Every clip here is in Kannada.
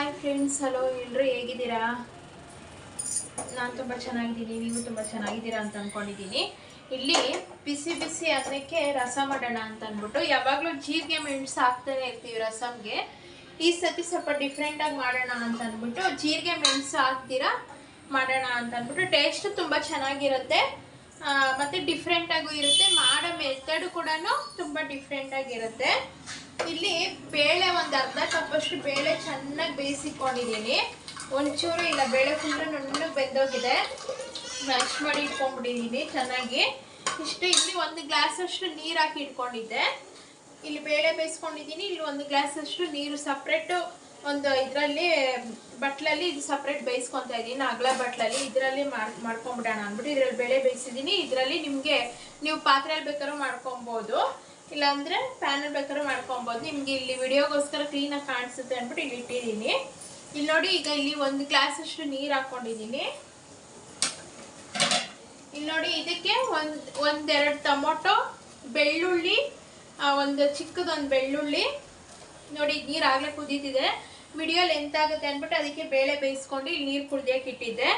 ಹಾಯ್ ಫ್ರೆಂಡ್ಸ್ ಹಲೋ ಎಲ್ಲರೂ ಹೇಗಿದ್ದೀರಾ? ನಾನು ತುಂಬ ಚೆನ್ನಾಗಿದ್ದೀನಿ, ನೀವು ತುಂಬ ಚೆನ್ನಾಗಿದ್ದೀರಾ ಅಂತ ಅಂದ್ಕೊಂಡಿದ್ದೀನಿ ಇಲ್ಲಿ ಬಿಸಿ ಬಿಸಿ ಅನ್ನಕ್ಕೆ ರಸ ಮಾಡೋಣ ಅಂತ ಅಂದ್ಬಿಟ್ಟು ಯಾವಾಗಲೂ ಜೀರಿಗೆ ಮೆಣಸು ಹಾಕ್ತಾನೆ ಇರ್ತೀವಿ ರಸಮ್ಗೆ ಈ ಸತಿ ಸ್ವಲ್ಪ ಡಿಫ್ರೆಂಟಾಗಿ ಮಾಡೋಣ ಅಂತ ಅಂದ್ಬಿಟ್ಟು ಜೀರಿಗೆ ಮೆಣಸು ಹಾಕ್ತೀರಾ? ಮಾಡೋಣ ಅಂತ ಅಂದ್ಬಿಟ್ಟು ಟೇಸ್ಟ್ ತುಂಬ ಚೆನ್ನಾಗಿರುತ್ತೆ. ಮತ್ತು ಮತ್ತೆ ಡಿಫ್ರೆಂಟ್ ಆಗೂ ಇರುತ್ತೆ. ಮಾಡೋ ಮೆಥಡ್ ಕೂಡ ತುಂಬ ಡಿಫ್ರೆಂಟ್ ಆಗಿರುತ್ತೆ. ಇಲ್ಲಿ ಬೇಳೆ ಒಂದು ಅರ್ಧ ಕಪ್ಪಷ್ಟು ಬೇಳೆ ಚೆನ್ನಾಗಿ ಬೇಯಿಸಿಕೊಂಡಿದ್ದೀನಿ. ಒಂಚೂರು ಇಲ್ಲ, ಬೇಳೆ ಫುಲ್ಲು ನುಣ್ಣಗೆ ಬೆಂದೋಗಿದೆ. ಮ್ಯಾಶ್ ಮಾಡಿ ಇಟ್ಕೊಂಡ್ಬಿಟ್ಟಿದ್ದೀನಿ ಚೆನ್ನಾಗಿ. ಇಷ್ಟು ಇಲ್ಲಿ ಒಂದು ಗ್ಲಾಸ್ ಅಷ್ಟು ನೀರು ಹಾಕಿ ಇಟ್ಕೊಂಡಿದ್ದೆ. ಇಲ್ಲಿ ಬೇಳೆ ಬೇಯಿಸ್ಕೊಂಡಿದ್ದೀನಿ ಇಲ್ಲಿ ಒಂದು ಗ್ಲಾಸ್ ಅಷ್ಟು ನೀರು ಸಪ್ರೇಟು ಒಂದು ಇದರಲ್ಲಿ, ಬಟ್ಲಲ್ಲಿ ಇದು ಸಪ್ರೇಟ್ ಬೇಯಿಸ್ಕೊತಾ ಇದ್ದೀನಿ. ಅಗಲ ಬಟ್ಲಲ್ಲಿ ಇದರಲ್ಲಿ ಮಾಡಿ ಮಾಡ್ಕೊಂಬಿಡೋಣ ಅಂದ್ಬಿಟ್ಟು ಇದರಲ್ಲಿ ಬೇಳೆ ಬೇಯಿಸಿದ್ದೀನಿ ಇದರಲ್ಲಿ ನಿಮಗೆ ನೀವು ಪಾತ್ರೆಯಲ್ಲಿ ಬೇಕಾದ್ರೂ ಮಾಡ್ಕೊಬೋದು. ಇಲ್ಲಾಂದರೆ ಪ್ಯಾನಲ್ ಬೇಕಾದ್ರೆ ಮಾಡ್ಕೊಬೋದು. ನಿಮಗೆ ಇಲ್ಲಿ ವಿಡಿಯೋಗೋಸ್ಕರ ಕ್ಲೀನಾಗಿ ಕಾಣಿಸುತ್ತೆ ಅಂದ್ಬಿಟ್ಟು ಇಲ್ಲಿ ಇಟ್ಟಿದ್ದೀನಿ. ಇಲ್ಲಿ ನೋಡಿ, ಈಗ ಇಲ್ಲಿ ಒಂದು ಗ್ಲಾಸ್ ಅಷ್ಟು ನೀರು ಹಾಕ್ಕೊಂಡಿದ್ದೀನಿ ಇಲ್ಲಿ ನೋಡಿ, ಇದಕ್ಕೆ ಒಂದು, ಒಂದೆರಡು ಟೊಮೊಟೊ, ಬೆಳ್ಳುಳ್ಳಿ ಒಂದು ಚಿಕ್ಕದೊಂದು ಬೆಳ್ಳುಳ್ಳಿ. ನೋಡಿ ನೀರು ಆಗಲೇ ಕುದೀತಿದೆ. ವಿಡಿಯೋ ಲೆಂತ್ ಆಗುತ್ತೆ ಅಂದ್ಬಿಟ್ಟು ಅದಕ್ಕೆ ಬೇಳೆ ಬೇಯಿಸ್ಕೊಂಡು ಇಲ್ಲಿ ನೀರು ಕುಡ್ದಿಯಕ್ಕೆ ಇಟ್ಟಿದ್ದೆ.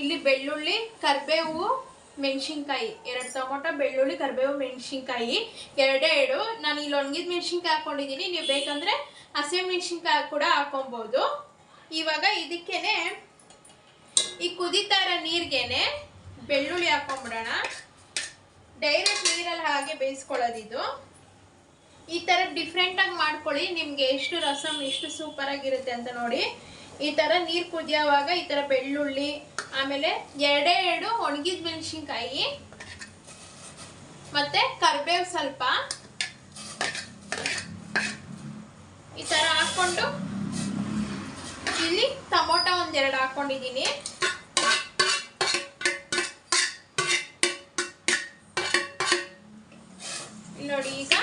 ಇಲ್ಲಿ ಬೆಳ್ಳುಳ್ಳಿ, ಕರಿಬೇವು ಮೆಣಸಿನ್ಕಾಯಿ. ಎರಡು ಟೊಮೊಟೊ, ಬೆಳ್ಳುಳ್ಳಿ, ಕರಿಬೇವು, ಮೆಣಸಿನ್ಕಾಯಿ. ಎರಡೇ ಎರಡು. ನಾನು ಇಲ್ಲಿ ಒಣಗಿದ ಮೆಣಸಿನ್ಕಾಯಿ ಹಾಕೊಂಡಿದ್ದೀನಿ ನೀವು ಬೇಕಂದರೆ ಹಸಿ ಮೆಣಸಿನ್ಕಾಯಿ ಕೂಡ ಹಾಕೊಬೋದು. ಇವಾಗ ಇದಕ್ಕೇನೆ ಈ ಕುದೀತಾ ಇರೋ ನೀರಿಗೆನೆ ಬೆಳ್ಳುಳ್ಳಿ ಹಾಕೊಂಡ್ಬಿಡೋಣ ಡೈರೆಕ್ಟ್ ನೀರಲ್ಲಿ ಹಾಗೆ ಬೇಯಿಸ್ಕೊಳ್ಳೋದಿದ್ದು ಈ ಥರ ಡಿಫ್ರೆಂಟಾಗಿ ಮಾಡ್ಕೊಳ್ಳಿ. ನಿಮಗೆ ಎಷ್ಟು ರಸಮ್ ಎಷ್ಟು ಸೂಪರಾಗಿರುತ್ತೆ ಅಂತ ನೋಡಿ. ಈ ಥರ ನೀರು ಕುದಿಯೋವಾಗ ಈ ಥರ ಬೆಳ್ಳುಳ್ಳಿ, ಆಮೇಲೆ ಎರಡೇ ಎರಡು ಒಣಗಿದ ಮೆಣಸಿನ್ಕಾಯಿ, ಮತ್ತೆ ಕರಿಬೇವು ಸ್ವಲ್ಪ. ಈ ಥರ ಹಾಕ್ಕೊಂಡು ಇಲ್ಲಿ ಟೊಮೊಟೊ ಒಂದೆರಡು ಹಾಕೊಂಡಿದ್ದೀನಿ. ನೋಡಿ ಈಗ,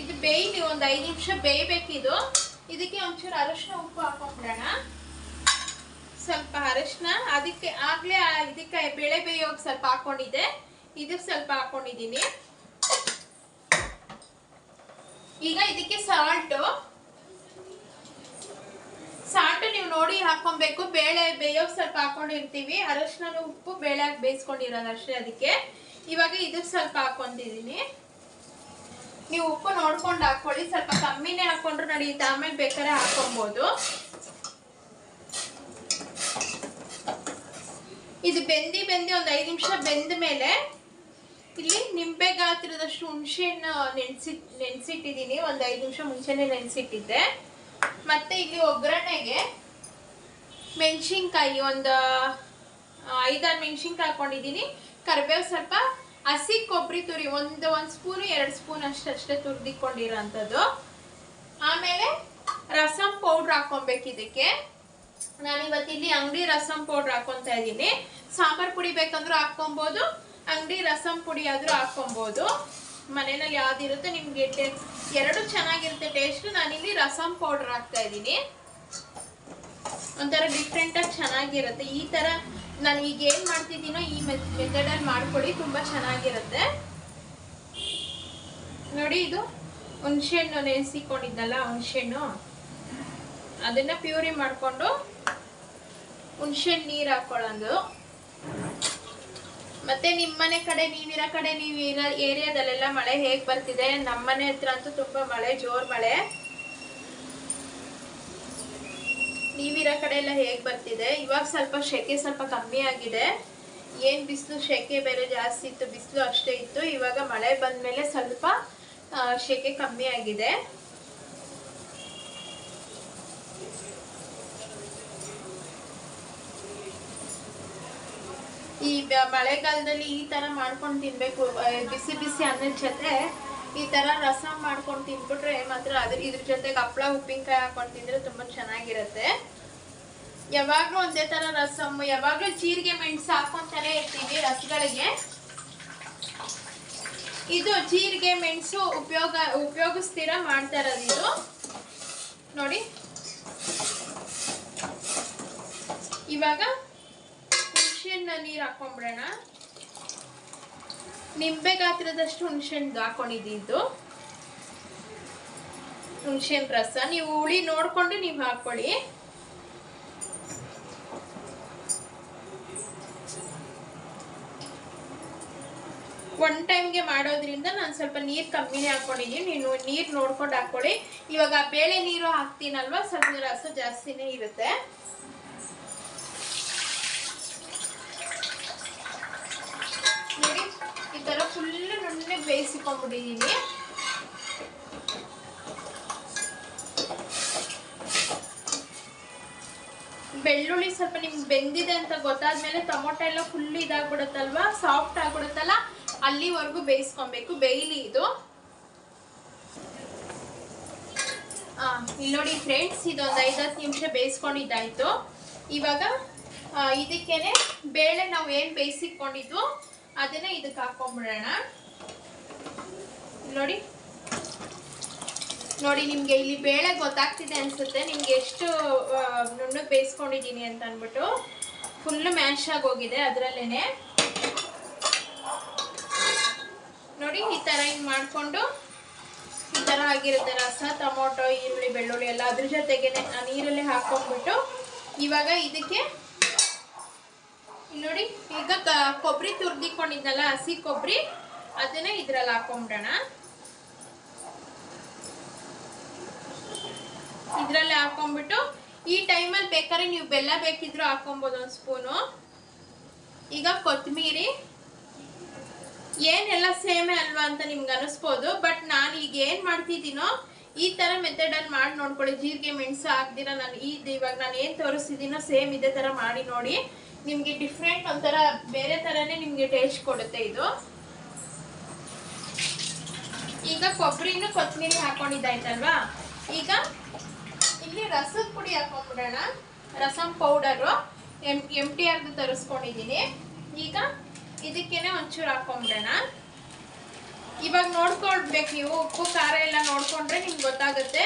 ಇದು ಬೇಯಲಿ ಒಂದು ಐದು ನಿಮಿಷ ಬೇಯಬೇಕಿದು. ಇದಕ್ಕೆ ಒಂಚೂರು ಅರಶಿನ ಉಪ್ಪು ಹಾಕೊಂಡ್ಬಿಡೋಣ. ಸ್ವಲ್ಪ ಅರಶಿನ, ಅದಕ್ಕೆ ಆಗ್ಲೇ ಇದಕ್ಕೆ ಬೇಳೆ ಬೇಯೋಗಿ ಸ್ವಲ್ಪ ಹಾಕೊಂಡಿದ್ದೆ. ಇದಕ್ಕೆ ಸ್ವಲ್ಪ ಹಾಕೊಂಡಿದ್ದೀನಿ. ಈಗ ಇದಕ್ಕೆ ಸಾಲ್ಟು. ಸಾಲ್ಟ್ ನೀವು ನೋಡಿ ಹಾಕೊಬೇಕು. ಬೇಳೆ ಬೇಯೋಕ್ ಸ್ವಲ್ಪ ಹಾಕೊಂಡಿರ್ತೀವಿ. ಅರಶಿನ ಉಪ್ಪು, ಬೇಳೆ ಬೇಯಿಸ್ಕೊಂಡಿರೋದು ಅಷ್ಟೇ ಅದಕ್ಕೆ. ಇವಾಗ ಇದಕ್ಕೆ ಸ್ವಲ್ಪ ಹಾಕೊಂತಿದ್ದೀನಿ ನೀವು ಉಪ್ಪು ನೋಡ್ಕೊಂಡು ಹಾಕೊಳ್ಳಿ ಸ್ವಲ್ಪ ಕಮ್ಮಿನೇ ಹಾಕೊಂಡ್ರು ನಡೆಯುತ್ತೆ ಆಮೇಲೆ ಬೇಕಾದ್ರೆ ಹಾಕೊಬೋದು ಇದು ಬೆಂದಿ ಬೆಂದಿ ಒಂದು ಐದು ನಿಮಿಷ ಬೆಂದ ಮೇಲೆ ಇಲ್ಲಿ ನಿಂಬೆ ಗಾತ್ರದಷ್ಟು ಹುಣಸೆಹಣ್ಣು ನೆನ್ಸಿ ನೆನ್ಸಿಟ್ಟಿದ್ದೀನಿ ಒಂದು ಐದು ನಿಮಿಷ ಮುಂಚೆನೆ ನೆನ್ಸಿಟ್ಟಿದ್ದೆ. ಮತ್ತೆ ಇಲ್ಲಿ ಒಗ್ಗರಣೆಗೆ ಮೆಣಸಿನ್ಕಾಯಿ, ಒಂದು, ಐದಾರು ಮೆಣಸಿನ್ಕಾಯಿ ಹಾಕೊಂಡಿದ್ದೀನಿ ಕರಿಬೇವು ಸ್ವಲ್ಪ ಹಸಿ ಕೊಬ್ಬರಿ ತುರಿ, ಒಂದು ಒಂದು ಸ್ಪೂನು, ಎರಡು ಸ್ಪೂನ್ ಅಷ್ಟು, ಅಷ್ಟೇ ತುರಿದಿಕೊಂಡಿರೋ ಅಂಥದ್ದು ಆಮೇಲೆ ರಸಂ ಪೌಡ್ರ್ ಹಾಕೊಬೇಕು ಇದಕ್ಕೆ. ನಾನು ಇವತ್ತು ಇಲ್ಲಿ ಅಂಗಡಿ ರಸಂ ಪೌಡ್ರ್ ಹಾಕೊಂತ ಇದ್ದೀನಿ. ಸಾಂಬಾರ್ ಪುಡಿ ಬೇಕಂದ್ರೂ ಹಾಕೊಬೋದು ಅಂಗಡಿ ರಸಂ ಪುಡಿ ಆದರೂ ಹಾಕೊಬೋದು ಮನೆಯಲ್ಲಿ ಯಾವ್ದಿರುತ್ತೆ ನಿಮ್ಗೆ ಎರಡು ಚೆನ್ನಾಗಿರುತ್ತೆ ಟೇಸ್ಟ್. ನಾನಿಲ್ಲಿ ರಸಂ ಪೌಡರ್ ಹಾಕ್ತಾ ಇದ್ದೀನಿ. ಒಂಥರ ಡಿಫ್ರೆಂಟಾಗಿ ಚೆನ್ನಾಗಿರುತ್ತೆ. ಈ ಥರ ನಾನು ಈಗ ಏನು ಮಾಡ್ತಿದ್ದೀನೋ ಈ ಮೆಥಡಲ್ಲಿ ಮಾಡ್ಕೊಳ್ಳಿ, ತುಂಬಾ ಚೆನ್ನಾಗಿರುತ್ತೆ. ನೋಡಿ ಇದು ಹುಣಸೆಹಣ್ಣು ನೆನೆಸಿಕೊಂಡಿದ್ದಲ್ಲ, ಹುಣಸೆಹಣ್ಣು. ಅದನ್ನ ಪ್ಯೂರಿ ಮಾಡಿಕೊಂಡು ಹುಣಸೆಹಣ್ಣು ನೀರು ಹಾಕೊಳ್ಳೋದು. ಮತ್ತೆ ನಿಮ್ಮನೆ ಕಡೆ, ನೀವಿರೋ ಕಡೆ, ನೀವು ಏರಿಯಾದಲ್ಲೆಲ್ಲ ಮಳೆ ಹೇಗೆ ಬರ್ತಿದೆ? ನಮ್ಮನೆ ಹತ್ರ ಅಂತೂ ತುಂಬ ಮಳೆ, ಜೋರು ಮಳೆ. ನೀವಿರೋ ಕಡೆ ಎಲ್ಲ ಹೇಗೆ ಬರ್ತಿದೆ? ಇವಾಗ ಸ್ವಲ್ಪ ಶೆಕೆ ಸ್ವಲ್ಪ ಕಮ್ಮಿ ಆಗಿದೆ. ಏನು ಬಿಸಿಲು? ಶೆಕೆ ಬೇರೆ ಜಾಸ್ತಿ ಇತ್ತು, ಬಿಸಿಲು ಅಷ್ಟೇ ಇತ್ತು. ಇವಾಗ ಮಳೆ ಬಂದಮೇಲೆ ಸ್ವಲ್ಪ ಶೆಕೆ ಕಮ್ಮಿ ಆಗಿದೆ. ಈ ಮಳೆಗಾಲದಲ್ಲಿ ಈ ತರ ಮಾಡ್ಕೊಂಡು ತಿನ್ಬೇಕು. ಬಿಸಿ ಬಿಸಿ ಅನ್ನದ ಜೊತೆ ಈ ತರ ರಸ ಮಾಡ್ಕೊಂಡು ತಿನ್ಬಿಟ್ರೆ ಮಾತ್ರ ಅದ್ರ ಇದ್ರ ಜೊತೆಗೆ ಹಪ್ಪಳ ಉಪ್ಪಿನಕಾಯಿ ಹಾಕೊಂಡು ತಿಂದ್ರೆ ತುಂಬಾ ಚೆನ್ನಾಗಿರುತ್ತೆ. ಯಾವಾಗ್ಲೂ ಒಂದೇ ತರ ರಸಮ್ ಯಾವಾಗ್ಲೂ ಜೀರಿಗೆ, ಮೆಣಸು ಹಾಕೊಂತಾನೆ ಇರ್ತೀವಿ ರಸಗಳಿಗೆ. ಇದು ಜೀರಿಗೆ, ಮೆಣಸು ಉಪಯೋಗ ಉಪಯೋಗಿಸ್ತೀರ ಮಾಡ್ತಾ ಇರೋದು ಇದು. ನೋಡಿ. ಇವಾಗ ಹುಣಸೆಹಣ್ಣು ನೀರು ಹಾಕೊಂಡ್ಬಿಡೋಣ ನಿಂಬೆ ಗಾತ್ರದಷ್ಟು ಹುಣಸೆ ಹಣ್ಣು ಹಾಕೊಂಡಿದ್ದು ಹುಣಸೆ ರಸ, ನೀವು ಹುಳಿ ನೋಡಿಕೊಂಡು ನೀವು ಹಾಕೊಳ್ಳಿ. ಒನ್ ಟೈಮ್ಗೆ ಮಾಡೋದ್ರಿಂದ ನಾನು ಸ್ವಲ್ಪ ನೀರ್ ಕಮ್ಮಿನೇ ಹಾಕ್ಕೊಂಡಿದ್ದೀನಿ ನೀವು ನೀರು ನೋಡ್ಕೊಂಡು ಹಾಕ್ಕೊಳ್ಳಿ ಇವಾಗ ಬೇಳೆ ನೀರು ಹಾಕ್ತೀನಲ್ವ, ಸ್ವಲ್ಪ ರಸ ಜಾಸ್ತಿನೇ ಇರುತ್ತೆ. ಬೇಯಿಸಿಕೊಂಡ್ಬಿಟ್ಟಿದ್ದೀನಿ ಬೆಳ್ಳುಳ್ಳಿ ಸ್ವಲ್ಪ ನಿಮ್ಗೆ ಬೆಂದಿದೆ ಅಂತ ಗೊತ್ತಾದ್ಮೇಲೆ ಟೊಮೊಟೊ ಎಲ್ಲ ಫುಲ್ ಇದಾಗ್ಬಿಡುತ್ತಲ್ವಾ? ಸಾಫ್ಟ್ ಆಗ್ಬಿಡುತ್ತಲ್ಲ? ಅಲ್ಲಿವರೆಗೂ ಬೇಯಿಸ್ಕೊಬೇಕು. ಬೇಯ್ಲಿ ಇದು. ಇಲ್ಲಿ ನೋಡಿ ಫ್ರೆಂಡ್ಸ್ ಇದೊಂದು ಐದತ್ತು ನಿಮಿಷ ಬೇಯಿಸ್ಕೊಂಡಿದ್ದಾಯ್ತು. ಇವಾಗ ಇದಕ್ಕೇನೆ ಬೇಳೆ ನಾವು ಏನು ಬೇಯಿಸಿಕೊಂಡಿದ್ವು ಅದನ್ನ ಇದಕ್ಕೆ ಹಾಕೊಂಡ್ಬಿಡೋಣ ನೋಡಿ. ನೋಡಿ, ನಿಮ್ಗೆ ಇಲ್ಲಿ ಬೇಳೆ ಗೊತ್ತಾಗ್ತಿದೆ ಅನ್ಸುತ್ತೆ. ನಿಮ್ಗೆ ಎಷ್ಟು ನುಣ್ಣು ಬೇಯಿಸ್ಕೊಂಡಿದ್ದೀನಿ ಅಂತ ಅಂದ್ಬಿಟ್ಟು ಫುಲ್ ಮ್ಯಾಶ್ ಆಗಿ ಹೋಗಿದೆ ಅದರಲ್ಲೇನೆ. ನೋಡಿ, ಈ ಥರ ಹಿಂಗೆ ಮಾಡಿಕೊಂಡು, ಈ ಥರ ಆಗಿರುತ್ತೆ ರಸ, ಟೊಮೊಟೊ, ಈರುಳ್ಳಿ, ಬೆಳ್ಳುಳ್ಳಿ ಎಲ್ಲ ಅದ್ರ ಜೊತೆಗೆ ನೀರಲ್ಲಿ ಹಾಕೊಂಡ್ಬಿಟ್ಟು ಇವಾಗ ಇದಕ್ಕೆ ನೋಡಿ, ಈಗ ಕೊಬ್ಬರಿ ತುರ್ದಿಕೊಂಡಿದ್ನಲ್ಲ ಹಸಿ ಕೊಬ್ಬರಿ ಅದನ್ನ ಇದ್ರಲ್ಲಿ ಹಾಕೊಂಡ್ಬಿಡೋಣ ಇದ್ರಲ್ಲಿ ಹಾಕೊಂಡ್ಬಿಟ್ಟು ಈ ಟೈಮಲ್ಲಿ ಬೇಕಾದ್ರೆ ನೀವು ಬೆಲ್ಲ ಬೇಕಿದ್ರು ಹಾಕೊಬೋದು ಒಂದು ಸ್ಪೂನು ಈಗ ಕೊತ್ತಂಬರಿ ಏನೆಲ್ಲ ಸೇಮೆ ಅಲ್ವಾ ಅಂತ ನಿಮ್ಗೆ ಅನಿಸ್ಬೋದು ಬಟ್ ನಾನು ಈಗ ಏನು ಮಾಡ್ತಿದ್ದೀನೋ ಈ ಥರ ಮೆಥಡಲ್ಲಿ ಮಾಡಿ ನೋಡ್ಕೊಳ್ಳಿ. ಜೀರಿಗೆ, ಮೆಣಸು ಹಾಕ್ದಿರ ನಾನು ಈ ಇವಾಗ ನಾನು ಏನು ತೋರಿಸ್ತಿದ್ದೀನೋ ಸೇಮ್ ಇದೇ ಥರ ಮಾಡಿ ನೋಡಿ. ನಿಮಗೆ ಡಿಫ್ರೆಂಟ್ ಒಂಥರ ಬೇರೆ ಥರನೇ ನಿಮಗೆ ಟೇಸ್ಟ್ ಕೊಡುತ್ತೆ ಇದು. ಈಗ ಕೊಬ್ಬರಿನೂ ಕೊತ್ತಂಬರಿ ಹಾಕೊಂಡಿದ್ದಾಯ್ತಲ್ವಾ? ಈಗ ಇಲ್ಲಿ ರಸದ ಪುಡಿ ಹಾಕೊಂಡ್ಬಿಡೋಣ. Rasam powder M M T ಆರ್ದು ತರಿಸ್ಕೊಂಡಿದ್ದೀನಿ ಈಗ ಇದಕ್ಕೇನೆ ಒಂಚೂರು ಹಾಕೊಂಡ್ಬಿಡೋಣ. ಇವಾಗ ನೋಡ್ಕೊಳ್ಬೇಕು ನೀವು, ಉಪ್ಪು, ಖಾರ ಎಲ್ಲ ನೋಡ್ಕೊಂಡ್ರೆ ನಿಮ್ಗೆ ಗೊತ್ತಾಗುತ್ತೆ.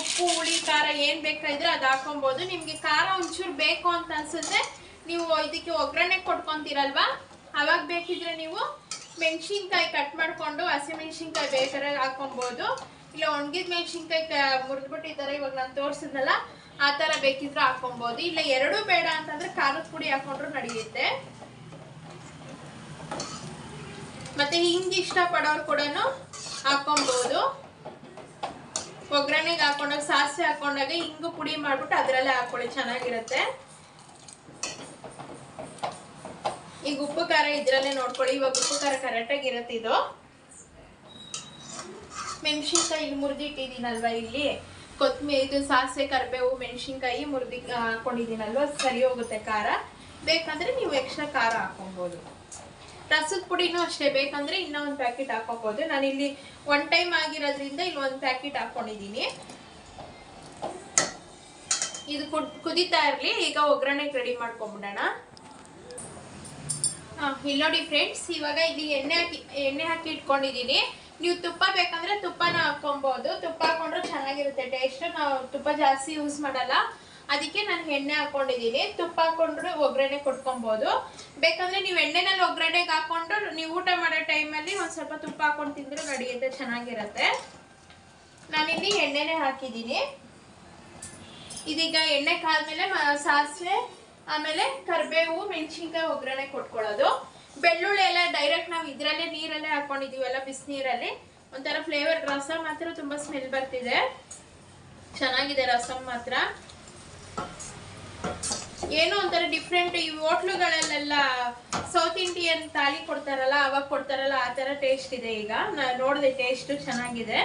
ಉಪ್ಪು, ಹುಳಿ, ಖಾರ ಏನು ಬೇಕಾದ್ರೆ ಅದು ಹಾಕೊಬೋದು. ನಿಮಗೆ ಖಾರ ಒಂಚೂರು ಬೇಕು ಅಂತ ಅನ್ಸುತ್ತೆ. ನೀವು ಇದಕ್ಕೆ ಒಗ್ಗರಣೆ ಕೊಟ್ಕೊತೀರಲ್ವಾ? ಅವಾಗ ಬೇಕಿದ್ರೆ ನೀವು ಮೆಣಸಿನ್ಕಾಯಿ ಕಟ್ ಮಾಡಿಕೊಂಡು ಹಸಿಮೆಣ್ಸಿನ್ಕಾಯಿ ಬೇಕಾದ್ರೆ ಹಾಕೊಬೋದು. ಇಲ್ಲ, ಒಣಗಿದ ಮೆಣಸಿನ್ಕಾಯಿ ಕ ಮುರಿದ್ಬಿಟ್ಟು ಈ ಥರ ಇವಾಗ ನಾನು ತೋರಿಸಿದ್ನಲ್ಲ, ಆ ಥರ ಬೇಕಿದ್ರೆ ಹಾಕೊಬೋದು ಇಲ್ಲ, ಎರಡೂ ಬೇಡ ಅಂತಂದ್ರೆ ಖಾರದ ಪುಡಿ ಹಾಕೊಂಡ್ರು ನಡೆಯುತ್ತೆ. ಮತ್ತೆ ಹಿಂಗೆ ಇಷ್ಟಪಡೋರು ಕೂಡ ಹಾಕ್ಕೊಬೋದು. ಒಗ್ಗರಣೆಗೆ ಹಾಕೊಂಡಾಗ, ಸಾಸಿವೆ ಹಾಕೊಂಡಾಗ ಹಿಂಗು ಪುಡಿ ಮಾಡ್ಬಿಟ್ಟು ಅದರಲ್ಲೇ ಹಾಕೊಳ್ಳಿ, ಚೆನ್ನಾಗಿರುತ್ತೆ. ಈಗ ಉಪ್ಪು ಖಾರ ಇದ್ರಲ್ಲೇ ನೋಡ್ಕೊಳ್ಳಿ, ಇವಾಗ ಉಪ್ಪು ಖಾರ ಕರೆಕ್ಟಾಗಿ ಇರುತ್ತೆ ಇದು. ಮೆಣಸಿನ್ಕಾಯಿ ಮುರಿದಿಟ್ಟಿದ್ದೀನಲ್ವ ಇಲ್ಲಿ? ಕೊತ್ತಂಬರಿ ಇದು ಸಾಸಿವೆ, ಕರಿಬೇವು, ಮೆಣಸಿನ್ಕಾಯಿ ಮುರಿದಿ ಹಾಕೊಂಡಿದ್ದೀನಲ್ವ? ಸರಿ ಹೋಗುತ್ತೆ ಖಾರ. ಬೇಕಂದ್ರೆ ನೀವು ಎಕ್ಸ್ಟ್ರಾ ಖಾರ ಹಾಕೊಬೋದು ರಸದ ಪುಡಿನೂ ಅಷ್ಟೇ, ಬೇಕಂದ್ರೆ ಇನ್ನೂ ಒಂದು ಪ್ಯಾಕೆಟ್ ನಾನು ನಾನಿಲ್ಲಿ ಒನ್ ಟೈಮ್ ಆಗಿರೋದ್ರಿಂದ ಇಲ್ಲಿ ಒಂದು ಪ್ಯಾಕೆಟ್ ಹಾಕೊಂಡಿದ್ದೀನಿ ಇದು ಕುದಿತಾ ಕುದೀತಾ ಇರಲಿ, ಈಗ ಒಗ್ಗರಣೆಗೆ ರೆಡಿ ಮಾಡ್ಕೊಂಬಿಡೋಣ. ಹಾಂ ಇಲ್ಲಿ ನೋಡಿ ಫ್ರೆಂಡ್ಸ್ ಇವಾಗ ಇಲ್ಲಿ ಎಣ್ಣೆ ಹಾಕಿ ಎಣ್ಣೆ ಹಾಕಿ ಇಟ್ಕೊಂಡಿದ್ದೀನಿ. ನೀವು ತುಪ್ಪ ಬೇಕಂದ್ರೆ ತುಪ್ಪನ ಹಾಕೊಬಹುದು ತುಪ್ಪ ಹಾಕೊಂಡ್ರೆ ಚೆನ್ನಾಗಿರುತ್ತೆ. ಟೇಸ್ಟ್ ನಾವು ತುಪ್ಪ ಜಾಸ್ತಿ ಯೂಸ್ ಮಾಡಲ್ಲ. ಅದಕ್ಕೆ ನಾನು ಎಣ್ಣೆ ಹಾಕೊಂಡಿದ್ದೀನಿ ತುಪ್ಪ ಹಾಕೊಂಡ್ರೆ ಒಗ್ಗರಣೆ ಕೊಟ್ಕೊಬೋದು. ಬೇಕಂದ್ರೆ ನೀವು ಎಣ್ಣೆನಲ್ಲಿ ಒಗ್ಗರಣೆಗೆ ಹಾಕೊಂಡು ನೀವು ಊಟ ಮಾಡೋ ಟೈಮಲ್ಲಿ ಒಂದು ಸ್ವಲ್ಪ ತುಪ್ಪ ಹಾಕೊಂಡು ತಿಂದ್ರೆ ನಡೆಯುತ್ತೆ ಚೆನ್ನಾಗಿರುತ್ತೆ. ನಾನಿಲ್ಲಿ ಎಣ್ಣೆನೆ ಹಾಕಿದ್ದೀನಿ. ಇದೀಗ ಎಣ್ಣೆ ಕಾದ್ಮೇಲೆ ಸಾಸಿವೆ, ಆಮೇಲೆ ಕರಿಬೇವು, ಮೆಣಸಿನ್ಕಾಯಿ ಒಗ್ಗರಣೆ ಕೊಟ್ಕೊಳ್ಳೋದು. ಬೆಳ್ಳುಳ್ಳಿ ಎಲ್ಲ ಡೈರೆಕ್ಟ್ ನಾವು ಇದರಲ್ಲೇ ನೀರಲ್ಲೇ ಹಾಕೊಂಡಿದೀವಲ್ಲ ಬಿಸಿನೀರಲ್ಲಿ ಒಂಥರ ಫ್ಲೇವರ್ ರಸ ಮಾತ್ರ ತುಂಬ ಸ್ಮೆಲ್ ಬರ್ತಿದೆ. ಚೆನ್ನಾಗಿದೆ ರಸಂ ಮಾತ್ರ. ಏನೋ ಒಂಥರ ಡಿಫ್ರೆಂಟ್ ಈ ಹೋಟ್ಲುಗಳಲ್ಲೆಲ್ಲ ಸೌತ್ ಇಂಡಿಯನ್ ತಾಳಿ ಕೊಡ್ತಾರಲ್ಲ, ಅವಾಗ ಕೊಡ್ತಾರಲ್ಲ, ಆ ಥರ ಟೇಸ್ಟ್ ಇದೆ ಈಗ. ನಾ ನೋಡಿದೆ ಟೇಸ್ಟು ಚೆನ್ನಾಗಿದೆ.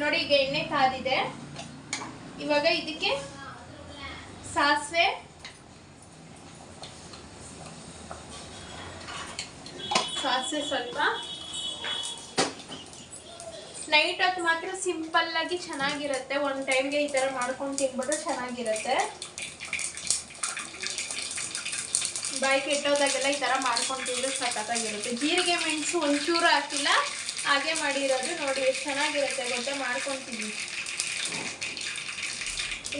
ನೋಡಿ ಈಗ ಎಣ್ಣೆ ಕಾದಿದೆ. ಇವಾಗ ಇದಕ್ಕೆ ಸಾಸಿವೆ ಸಾಸಿವೆ ಸ್ವಲ್ಪ ನೈಟ್ ಹೊತ್ತು ಮಾತ್ರ ಸಿಂಪಲ್ ಆಗಿ ಚೆನ್ನಾಗಿರುತ್ತೆ. ಒಂದು ಟೈಮ್ಗೆ ಈ ಥರ ಮಾಡ್ಕೊಂಡು ತಿನ್ಬಿಟ್ರೆ ಚೆನ್ನಾಗಿರುತ್ತೆ. ಬಾಯಿ ಕೆಟ್ಟೋದಾಗೆಲ್ಲ ಈ ಥರ ಮಾಡ್ಕೊಂಡು ತಿಂದ್ರೆ ಸಖತ್ತಾಗಿರುತ್ತೆ. ಜೀರಿಗೆ ಮೆಣಸು ಒಂಚೂರು ಹಾಕಿಲ್ಲ. ಹಾಗೆ ಮಾಡಿರೋದು ನೋಡಿ, ಎಷ್ಟು ಚೆನ್ನಾಗಿರುತ್ತೆ ಗೊತ್ತಾ? ಮಾಡ್ಕೊತೀವಿ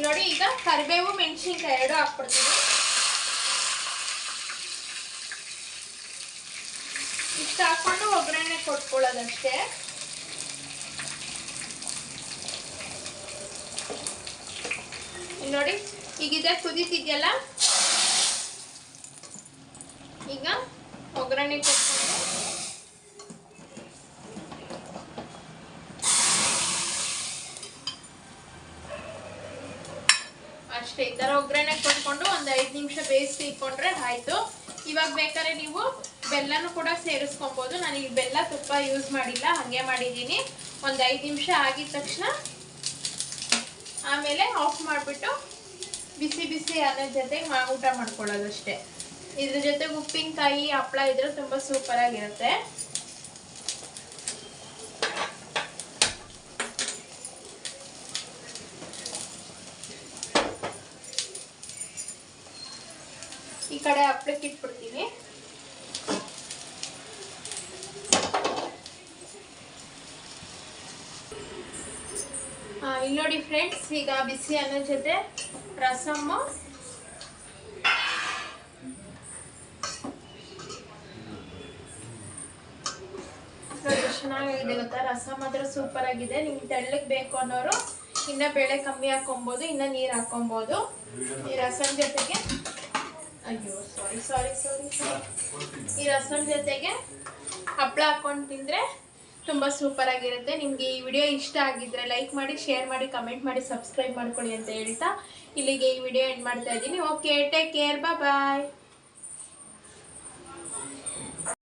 ನೋಡಿ, ಈಗ ಕರಿಬೇವು ಮೆಣಸಿನ್ಕಾಯಿ ಎರಡು ಹಾಕ್ಬಿಡ್ತೀನಿ. ಇಷ್ಟು ಹಾಕೊಂಡು ಒಗ್ಗರಣೆ ಕೊಟ್ಕೊಳ್ಳೋದಷ್ಟೇ. ನೋಡಿ, ಈಗ ಇದೆ ಈಗ ಒಗ್ಗರಣೆ ಕೊಟ್ಕೊಂಡು. ಅಷ್ಟೇ, ಈ ಥರ ಒಗ್ಗರಣೆ ಕೊಟ್ಕೊಂಡು ಒಂದು ಐದು ನಿಮಿಷ ಬೇಯಿಸಿ ಇಟ್ಕೊಂಡ್ರೆ ಆಯಿತು. ಇವಾಗ ಬೇಕಾದ್ರೆ ನೀವು ಬೆಲ್ಲನೂ ಕೂಡ ಸೇರಿಸ್ಕೊಬೋದು. ಈ ಬೆಲ್ಲ ತುಪ್ಪ ಯೂಸ್ ಮಾಡಿಲ್ಲ, ಹಾಗೆ ಮಾಡಿದ್ದೀನಿ. ಒಂದು ಐದು ನಿಮಿಷ ಆಗಿದ ತಕ್ಷಣ ಆಮೇಲೆ ಆಫ್ ಮಾಡಿಬಿಟ್ಟು ಬಿಸಿ ಬಿಸಿ ಅನ್ನದ ಜೊತೆಗೆ ಮಾ ಊಟ ಮಾಡ್ಕೊಳ್ಳೋದು ಅಷ್ಟೇ ಇದ್ರ ಜೊತೆಗೆ ಉಪ್ಪಿನಕಾಯಿ ಹಪ್ಪಳ ಇದ್ರೆ ತುಂಬ ಸೂಪರಾಗಿರುತ್ತೆ ಈ ಕಡೆ ಹಪ್ಪಳಕ್ಕೆ ಇಟ್ಬಿಡ್ತೀನಿ. ಇಲ್ಲಿ ನೋಡಿ ಫ್ರೆಂಡ್ಸ್ ಈಗ ಬಿಸಿ ಅನ್ನೋ ಜೊತೆ ರಸಮ್ಮು. ಚೆನ್ನಾಗಿದೆ ಗೊತ್ತಾ? ರಸಮ್ ಮಾತ್ರ ಸೂಪರ್ ಆಗಿದೆ. ನಿಮ್ಗೆ ತೆಳ್ಳಗೆ ಬೇಕು ಅನ್ನೋರು ಇನ್ನ ಬೇಳೆ ಕಮ್ಮಿ ಹಾಕೊಬೋದು ಇನ್ನ ನೀರು ಹಾಕೊಬೋದು ಈ ರಸಮ್ ಜೊತೆಗೆ ಅಯ್ಯೋ ಸಾರಿ ಸಾರಿ ಸಾರಿ ಸಾರಿ ಈ ರಸಮ್ ಜೊತೆಗೆ ಹಪ್ಪಳ ಹಾಕೊಂಡು ತಿಂದರೆ ತುಂಬ ಸೂಪರ್ ಆಗಿರುತ್ತೆ. ನಿಮಗೆ ಈ ವಿಡಿಯೋ ಇಷ್ಟ ಆಗಿದ್ರೆ ಲೈಕ್ ಮಾಡಿ ಶೇರ್ ಮಾಡಿ ಕಮೆಂಟ್ ಮಾಡಿ ಸಬ್ಸ್ಕ್ರೈಬ್ ಮಾಡ್ಕೊಳ್ಳಿ ಅಂತ ಹೇಳ್ತಾ ಇಲ್ಲಿಗೆ ಈ ವಿಡಿಯೋ ಎಂಡ್ ಮಾಡ್ತಾ ಇದ್ದೀನಿ. Okay take care bye